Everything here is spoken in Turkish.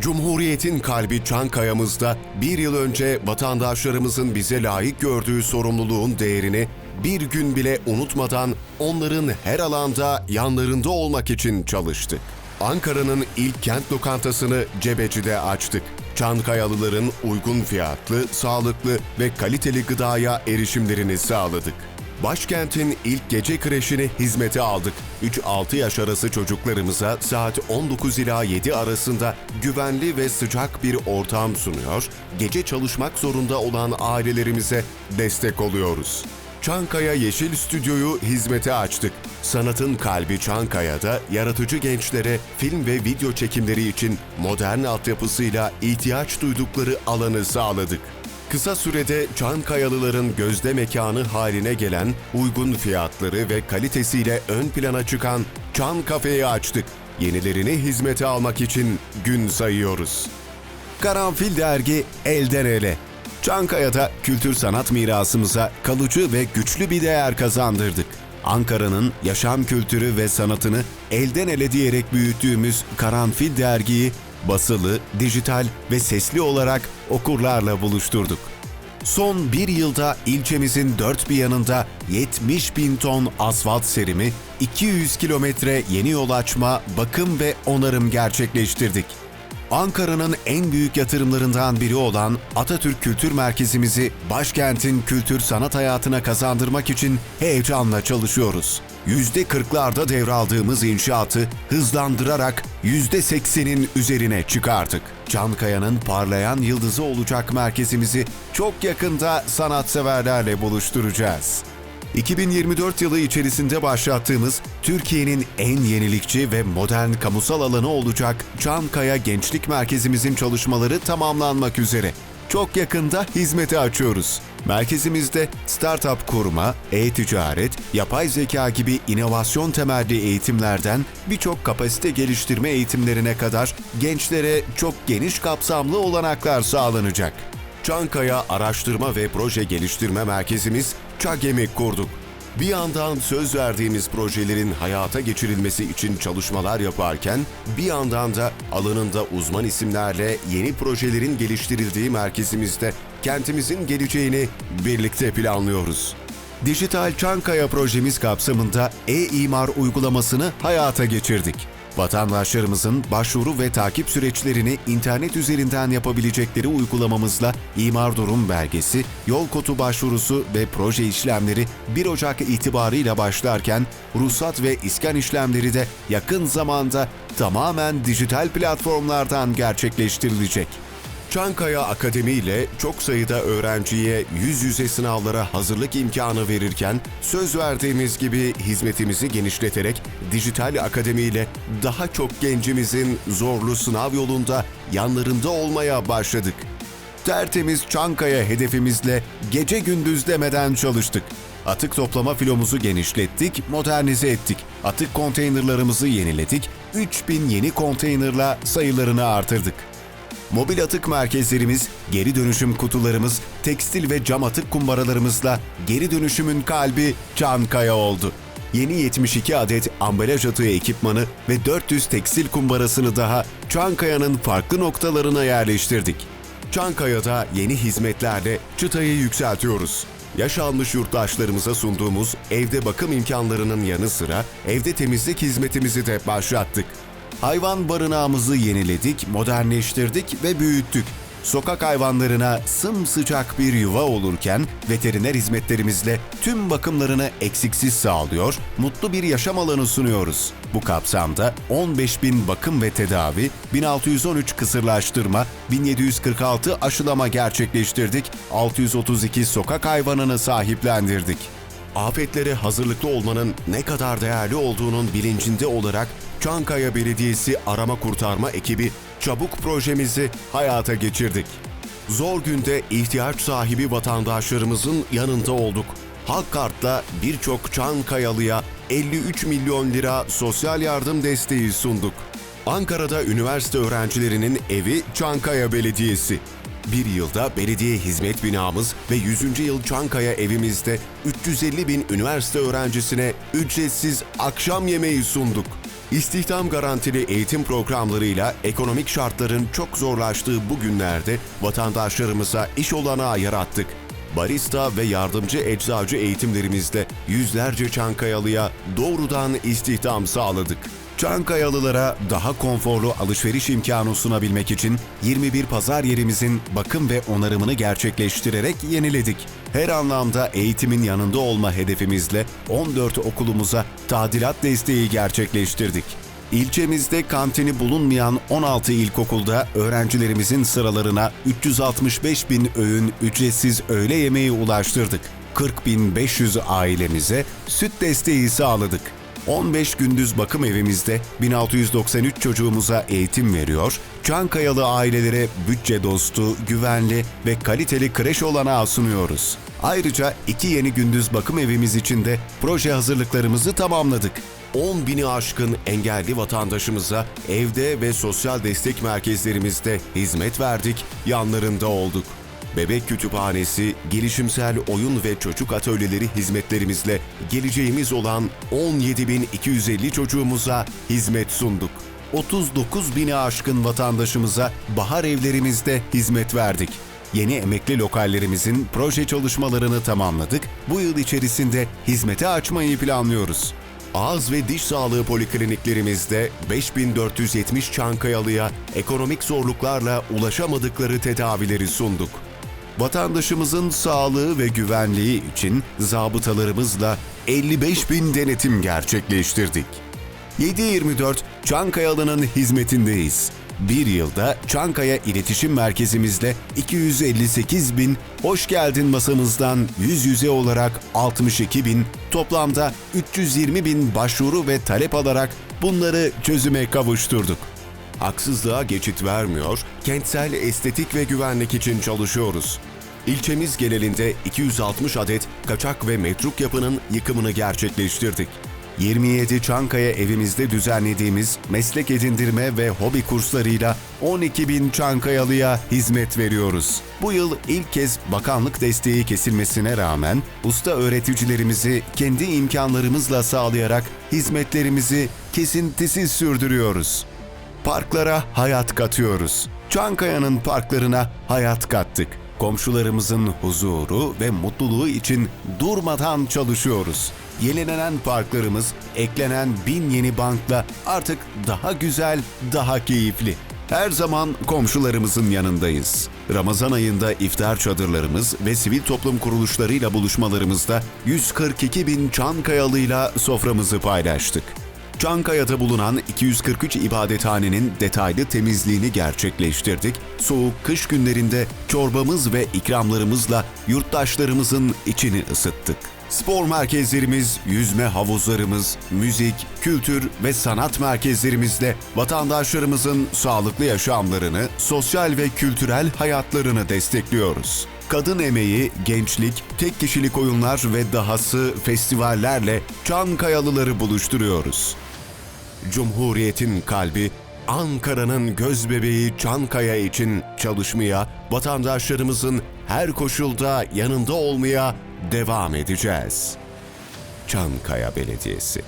Cumhuriyetin kalbi Çankaya'mızda bir yıl önce vatandaşlarımızın bize layık gördüğü sorumluluğun değerini bir gün bile unutmadan onların her alanda yanlarında olmak için çalıştık. Ankara'nın ilk kent lokantasını Cebeci'de açtık. Çankayalıların uygun fiyatlı, sağlıklı ve kaliteli gıdaya erişimlerini sağladık. Başkentin ilk gece kreşini hizmete aldık. 3-6 yaş arası çocuklarımıza saat 19 ila 7 arasında güvenli ve sıcak bir ortam sunuyor, gece çalışmak zorunda olan ailelerimize destek oluyoruz. Çankaya Yeşil Stüdyo'yu hizmete açtık. Sanatın kalbi Çankaya'da yaratıcı gençlere film ve video çekimleri için modern altyapısıyla ihtiyaç duydukları alanı sağladık. Kısa sürede Çankayalıların gözde mekanı haline gelen uygun fiyatları ve kalitesiyle ön plana çıkan Çan Kafe'yi açtık. Yenilerini hizmete almak için gün sayıyoruz. Karanfil Dergi elden ele. Çankaya'da kültür sanat mirasımıza kalıcı ve güçlü bir değer kazandırdık. Ankara'nın yaşam kültürü ve sanatını elden ele diyerek büyüttüğümüz Karanfil Dergi'yi basılı, dijital ve sesli olarak okurlarla buluşturduk. Son bir yılda ilçemizin dört bir yanında 70 bin ton asfalt serimi, 200 kilometre yeni yol açma, bakım ve onarım gerçekleştirdik. Ankara'nın en büyük yatırımlarından biri olan Atatürk Kültür Merkezimizi başkentin kültür sanat hayatına kazandırmak için heyecanla çalışıyoruz. Yüzde kırklarda devraldığımız inşaatı hızlandırarak yüzde seksenin üzerine çıkarttık. Çankaya'nın parlayan yıldızı olacak merkezimizi çok yakında sanatseverlerle buluşturacağız. 2024 yılı içerisinde başlattığımız Türkiye'nin en yenilikçi ve modern kamusal alanı olacak Çankaya Gençlik Merkezimizin çalışmaları tamamlanmak üzere. Çok yakında hizmete açıyoruz. Merkezimizde startup kurma, e-ticaret, yapay zeka gibi inovasyon temelli eğitimlerden birçok kapasite geliştirme eğitimlerine kadar gençlere çok geniş kapsamlı olanaklar sağlanacak. Çankaya Araştırma ve Proje Geliştirme Merkezimiz ÇAGEM'i kurduk. Bir yandan söz verdiğimiz projelerin hayata geçirilmesi için çalışmalar yaparken, bir yandan da alanında uzman isimlerle yeni projelerin geliştirildiği merkezimizde kentimizin geleceğini birlikte planlıyoruz. Dijital Çankaya projemiz kapsamında e-imar uygulamasını hayata geçirdik. Vatandaşlarımızın başvuru ve takip süreçlerini internet üzerinden yapabilecekleri uygulamamızla imar durum belgesi, yol kodu başvurusu ve proje işlemleri 1 Ocak itibarıyla başlarken ruhsat ve iskan işlemleri de yakın zamanda tamamen dijital platformlardan gerçekleştirilecek. Çankaya Akademi ile çok sayıda öğrenciye yüz yüze sınavlara hazırlık imkanı verirken söz verdiğimiz gibi hizmetimizi genişleterek dijital akademi ile daha çok gencimizin zorlu sınav yolunda yanlarında olmaya başladık. Tertemiz Çankaya hedefimizle gece gündüz demeden çalıştık. Atık toplama filomuzu genişlettik, modernize ettik. Atık konteynerlarımızı yeniledik, 3000 yeni konteynerla sayılarını artırdık. Mobil atık merkezlerimiz, geri dönüşüm kutularımız, tekstil ve cam atık kumbaralarımızla geri dönüşümün kalbi Çankaya oldu. Yeni 72 adet ambalaj atığı ekipmanı ve 400 tekstil kumbarasını daha Çankaya'nın farklı noktalarına yerleştirdik. Çankaya'da yeni hizmetlerle çıtayı yükseltiyoruz. Yaş almış yurttaşlarımıza sunduğumuz evde bakım imkanlarının yanı sıra evde temizlik hizmetimizi de başlattık. Hayvan barınağımızı yeniledik, modernleştirdik ve büyüttük. Sokak hayvanlarına sımsıcak bir yuva olurken veteriner hizmetlerimizle tüm bakımlarını eksiksiz sağlıyor, mutlu bir yaşam alanı sunuyoruz. Bu kapsamda 15 bin bakım ve tedavi, 1613 kısırlaştırma, 1746 aşılama gerçekleştirdik, 632 sokak hayvanını sahiplendirdik afetlere hazırlıklı olmanın ne kadar değerli olduğunun bilincinde olarak Çankaya Belediyesi Arama Kurtarma Ekibi Çabuk projemizi hayata geçirdik. Zor günde ihtiyaç sahibi vatandaşlarımızın yanında olduk. Halk Kart'la birçok Çankayalı'ya 53 milyon lira sosyal yardım desteği sunduk. Ankara'da üniversite öğrencilerinin evi Çankaya Belediyesi. Bir yılda belediye hizmet binamız ve 100. yıl Çankaya evimizde 350 bin üniversite öğrencisine ücretsiz akşam yemeği sunduk. İstihdam garantili eğitim programlarıyla ekonomik şartların çok zorlaştığı bu günlerde vatandaşlarımıza iş olanağı yarattık. Barista ve yardımcı eczacı eğitimlerimizde yüzlerce Çankayalı'ya doğrudan istihdam sağladık. Çankayalılara daha konforlu alışveriş imkanı sunabilmek için 21 pazar yerimizin bakım ve onarımını gerçekleştirerek yeniledik. Her anlamda eğitimin yanında olma hedefimizle 14 okulumuza tadilat desteği gerçekleştirdik. İlçemizde kantini bulunmayan 16 ilkokulda öğrencilerimizin sıralarına 365 bin öğün ücretsiz öğle yemeği ulaştırdık. 40.500 ailemize süt desteği sağladık. 15 gündüz bakım evimizde 1693 çocuğumuza eğitim veriyor, Çankayalı ailelere bütçe dostu, güvenli ve kaliteli kreş olanağı sunuyoruz. Ayrıca iki yeni gündüz bakım evimiz için de proje hazırlıklarımızı tamamladık. 10 bini aşkın engelli vatandaşımıza evde ve sosyal destek merkezlerimizde hizmet verdik, yanlarında olduk. Bebek kütüphanesi, gelişimsel oyun ve çocuk atölyeleri hizmetlerimizle geleceğimiz olan 17.250 çocuğumuza hizmet sunduk. 39 bini aşkın vatandaşımıza bahar evlerimizde hizmet verdik. Yeni emekli lokallerimizin proje çalışmalarını tamamladık. Bu yıl içerisinde hizmete açmayı planlıyoruz. Ağız ve diş sağlığı polikliniklerimizde 5470 Çankayalı'ya ekonomik zorluklarla ulaşamadıkları tedavileri sunduk. Vatandaşımızın sağlığı ve güvenliği için zabıtalarımızla 55 bin denetim gerçekleştirdik. 7-24 Çankayalı'nın hizmetindeyiz. Bir yılda Çankaya İletişim Merkezimizle 258 bin, hoş geldin masamızdan yüz yüze olarak 62 bin, toplamda 320 bin başvuru ve talep alarak bunları çözüme kavuşturduk. Haksızlığa geçit vermiyor, kentsel estetik ve güvenlik için çalışıyoruz. İlçemiz genelinde 260 adet kaçak ve metruk yapının yıkımını gerçekleştirdik. 27 Çankaya evimizde düzenlediğimiz meslek edindirme ve hobi kurslarıyla 12 bin Çankayalı'ya hizmet veriyoruz. Bu yıl ilk kez bakanlık desteği kesilmesine rağmen usta öğreticilerimizi kendi imkanlarımızla sağlayarak hizmetlerimizi kesintisiz sürdürüyoruz. Parklara hayat katıyoruz. Çankaya'nın parklarına hayat kattık. Komşularımızın huzuru ve mutluluğu için durmadan çalışıyoruz. Yenilenen parklarımız eklenen bin yeni bankla artık daha güzel, daha keyifli. Her zaman komşularımızın yanındayız. Ramazan ayında iftar çadırlarımız ve sivil toplum kuruluşlarıyla buluşmalarımızda 142 bin Çankayalıyla soframızı paylaştık. Çankaya'da bulunan 243 ibadethanenin detaylı temizliğini gerçekleştirdik. Soğuk kış günlerinde çorbamız ve ikramlarımızla yurttaşlarımızın içini ısıttık. Spor merkezlerimiz, yüzme havuzlarımız, müzik, kültür ve sanat merkezlerimizle vatandaşlarımızın sağlıklı yaşamlarını, sosyal ve kültürel hayatlarını destekliyoruz. Kadın emeği, gençlik, tek kişilik oyunlar ve dahası festivallerle Çankayalıları buluşturuyoruz. Cumhuriyetin kalbi, Ankara'nın göz bebeği Çankaya için çalışmaya, vatandaşlarımızın her koşulda yanında olmaya devam edeceğiz. Çankaya Belediyesi